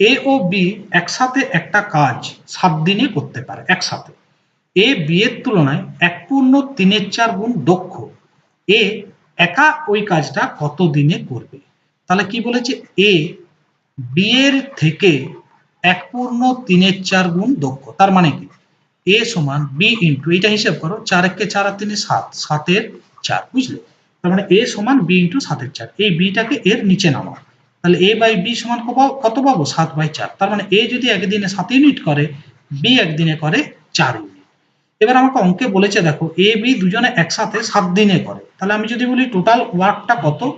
এ ও B একসাথে একটা কাজ সাত দিনে করতে পারে, একসাথে। এ বি এর তুলনায় এক পূর্ণ তিনের চার গুণ দক্ষ। এ একা ওই কাজটা কত দিনে করবে? তাহলে কি বলেছে? এ বি এর থেকে এক পূর্ণ তিনের চার গুণ দক্ষ। তার মানে কি? এ সমান বি ইন্টু এটা হিসাব করো, চার একে চার আর তিনে সাত, সাতের চার, বুঝলে? তার মানে এ সমান বি ইন্টু সাতের চার। এই বিটাকে এর নিচে নামাও। তাহলে এ বাই বি সমান কত- পাবো? সাত বাই চার। তার মানে এ যদি একদিনে সাত ইউনিট করে বি একদিনে করে চার ইউনিট এবার আমাকে অঙ্কে বলেছে, দেখো এ বি দুজনে একসাথে সাত দিনে করে। তাহলে আমি যদি বলি টোটাল ওয়ার্কটা কত?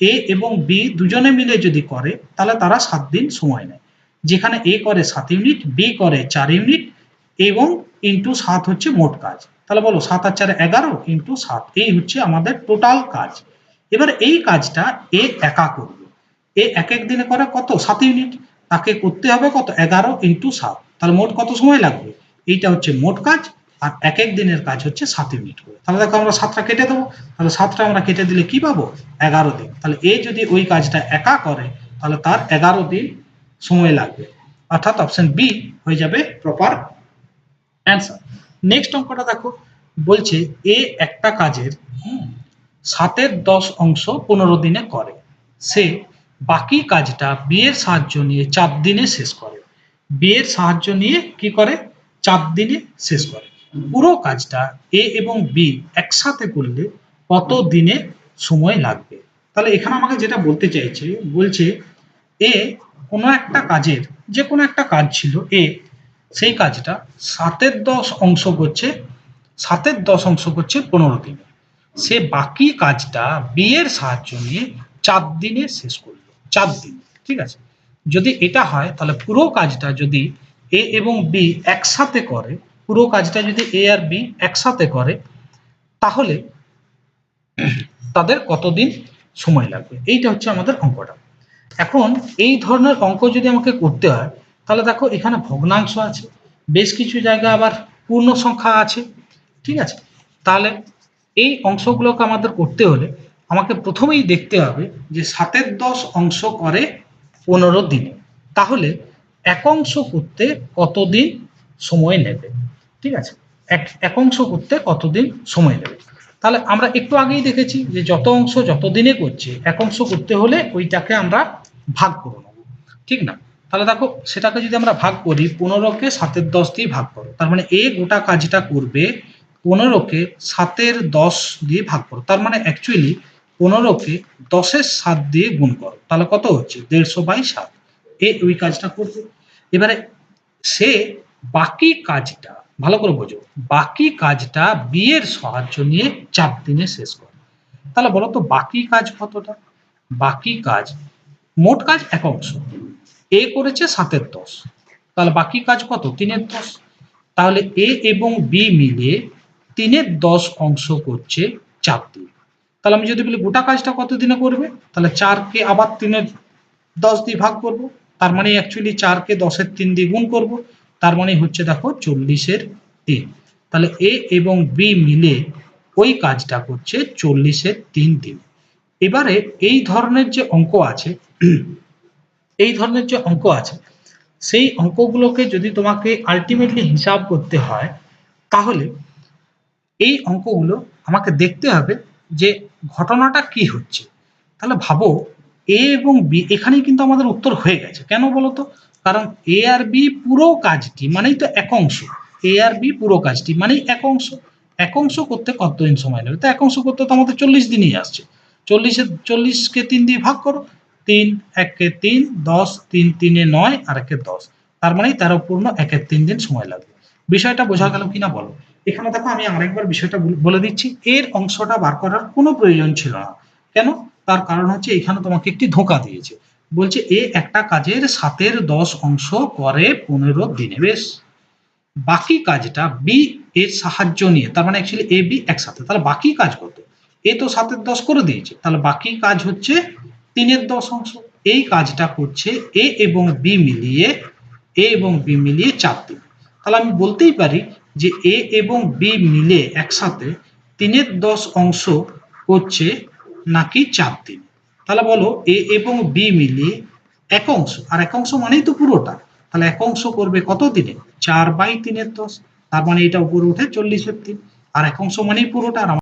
এ এবং বি দুজনে মিলে যদি করে, তাহলে তারা সাত দিন সময় নেয়। যেখানে এ করে সাত ইউনিট বি করে চার ইউনিট এবং ইন্টু সাত হচ্ছে মোট কাজ। তাহলে বলো, সাত আর চার এগারো ইন্টু সাত। এই হচ্ছে আমাদের টোটাল কাজ। এবার এই কাজটা এ একা করবে। এ এক এক দিনে করে কত? সাত ইউনিট। তাকে করতে হবে কত? এগারো ইন্টু সাত। তাহলে মোট কত সময় লাগবে? এইটা হচ্ছে মোট কাজ, আর এক এক দিনের কাজ হচ্ছে সাত ইউনিট করে। তাহলে দেখো আমরা সাতটা কেটে দেবো। তাহলে সাতটা আমরা কেটে দিলে কি পাবো? এগারো দিন। তাহলে এ যদি ওই কাজটা একা করে, তাহলে তার এগারো দিন সময় লাগবে। অর্থাৎ অপশন বি হয়ে যাবে প্রপার অ্যান্সার নেক্সট অঙ্কটা দেখো। বলছে এ একটা কাজের সাতের দশ অংশ পনেরো দিনে করে। সে বাকি কাজটা বিয়ের সাহায্য নিয়ে চার দিনে শেষ করে। বিয়ের সাহায্য নিয়ে কি করে? চার দিনে শেষ করে। পুরো কাজটা এ এবং বি একসাথে করলে কত দিনে সময় লাগবে? তাহলে এখানে আমাকে যেটা বলতে চাইছে, বলছে এ কোনো একটা কাজের, যে কোনো একটা কাজ ছিল, এ সেই কাজটা সাতের দশ অংশ করছে, সাতের দশ অংশ করছে পনেরো দিনে। সে বাকি কাজটা বিয়ের সাহায্য নিয়ে চার দিনে শেষ করল। চার দিন, ঠিক আছে? যদি এটা হয়, তাহলে পুরো কাজটা যদি এ এবং বি একসাথে করে, পুরো কাজটা যদি এ আর বি একসাথে করে, তাহলে তাদের কতদিন সময় লাগবে? এইটা হচ্ছে আমাদের অঙ্কটা। এখন এই ধরনের অঙ্ক যদি আমাকে করতে হয়, তাহলে দেখো এখানে ভগ্নাংশ আছে, বেশ কিছু জায়গা আবার পূর্ণ সংখ্যা আছে, ঠিক আছে? তাহলে এই অংশগুলোকে আমাদের করতে হলে আমাকে প্রথমেই দেখতে হবে যে সাতের দশ অংশ করে পনেরো দিনে। তাহলে এক অংশ করতে কতদিন সময় নেবে? ঠিক আছে? এক এক অংশ করতে কতদিন সময় নেবে? তাহলে আমরা একটু আগেই দেখেছি যে যত অংশ যত দিনে করছে, এক অংশ করতে হলে ওইটাকে আমরা ভাগ করে নেব। ঠিক না? তাহলে দেখো, সেটাকে যদি আমরা ভাগ করি, পনেরোকে সাতের দশ দিয়ে ভাগ করো। তার মানে এ গোটা কাজটা করবে, পনেরোকে সাতের দশ দিয়ে ভাগ করো। তার মানে অ্যাকচুয়ালি পনেরোকে দশের সাত দিয়ে গুণ করো। তাহলে কত হচ্ছে? দেড়শো বাই সাত। এ ওই কাজটা করবে এবারে সে বাকি কাজটা, ভালো করে বোঝো, বাকি কাজটা বিয়ের সাহায্য নিয়ে চার দিনে শেষ করে। তাহলে বলো তো বাকি কাজ কতটা? বাকি কাজ, মোট কাজ এক অংশ। এ করেছে সাতের দশ। তাহলে বাকি কাজ কত? তিনের দশ। তাহলে এ এবং বি মিলে তিনের দশ অংশ করছে চার দিন। তাহলে আমি যদি বলি গোটা কাজটা কত দিনে করবে? তাহলে চারকে আবার তিনের দশ দিয়ে ভাগ করব। তার মানে অ্যাকচুয়ালি চারকে দশের তিন দিয়ে গুণ করব। তার মানে হচ্ছে দেখো চল্লিশের তিন। তাহলে এ এবং বি মিলে ওই কাজটা করছে চল্লিশের তিন দিন। এবারে এই ধরনের যে অঙ্ক আছে, এই ধরনের যে অঙ্ক আছে, সেই অঙ্কগুলোকে যদি তোমাকে আলটিমেটলি হিসাব করতে হয়, তাহলে এই অঙ্কগুলো আমাকে দেখতে হবে যে ঘটনাটা কি হচ্ছে? তাহলে ভাবো এ এবং বি এখানেই কিন্তু আমাদের উত্তর হয়ে গেছে। কেন বলতো কারণ এ আর বি পুরো কাজটি মানেই তো এক অংশ। এ আর বি পুরো কাজটি মানেই এক অংশ। এক অংশ করতে কতদিন সময় নেবে? তো এক অংশ করতে তো আমাদের চল্লিশ দিনই আসছে। চল্লিশে চল্লিশকে তিন দিয়ে ভাগ করো। তিন, একে তিন, দশ, তিন, তিনে নয়, আর একে দশ। তার মানে তেরো পূর্ণ একের তিন দিন সময় লাগবে। বিষয়টা বোঝা গেল কিনা বলো? এখানে দেখো আমি আরেকবার বিষয়টা বলে দিচ্ছি, এর অংশটা বার করার কোনো প্রয়োজন ছিল না। কেন? তার কারণ হচ্ছে এখানে তোমাকে একটি ধোঁকা দিয়েছে। বলছে, এ একটা কাজের সাতের দশ অংশ করে পনেরো দিনে বেশ। বাকি কাজটা বি এর সাহায্য নিয়ে। তার মানে অ্যাকচুয়ালি এ বি একসাথে। তাহলে বাকি কাজ কত? এ তো সাতের দশ করে দিয়েছে। তাহলে বাকি কাজ হচ্ছে তিনের দশ অংশ। এই কাজটা করছে এ এবং বি মিলিয়ে, এ এবং বি মিলিয়ে চার দিন। তাহলে আমি বলতেই পারি যে এ এবং বি মিলে একসাথে তিনের দশ অংশ করছে নাকি চার দিন তাহলে বলো এ এবং বি মিলে এক অংশ। আর এক অংশ মানেই তো পুরোটা। তাহলে এক অংশ করবে কত দিনে? চার বাই তিনের দশ। তার মানে এটা উপরে উঠে চল্লিশের তিন। আর এক অংশ মানেই পুরোটা। আর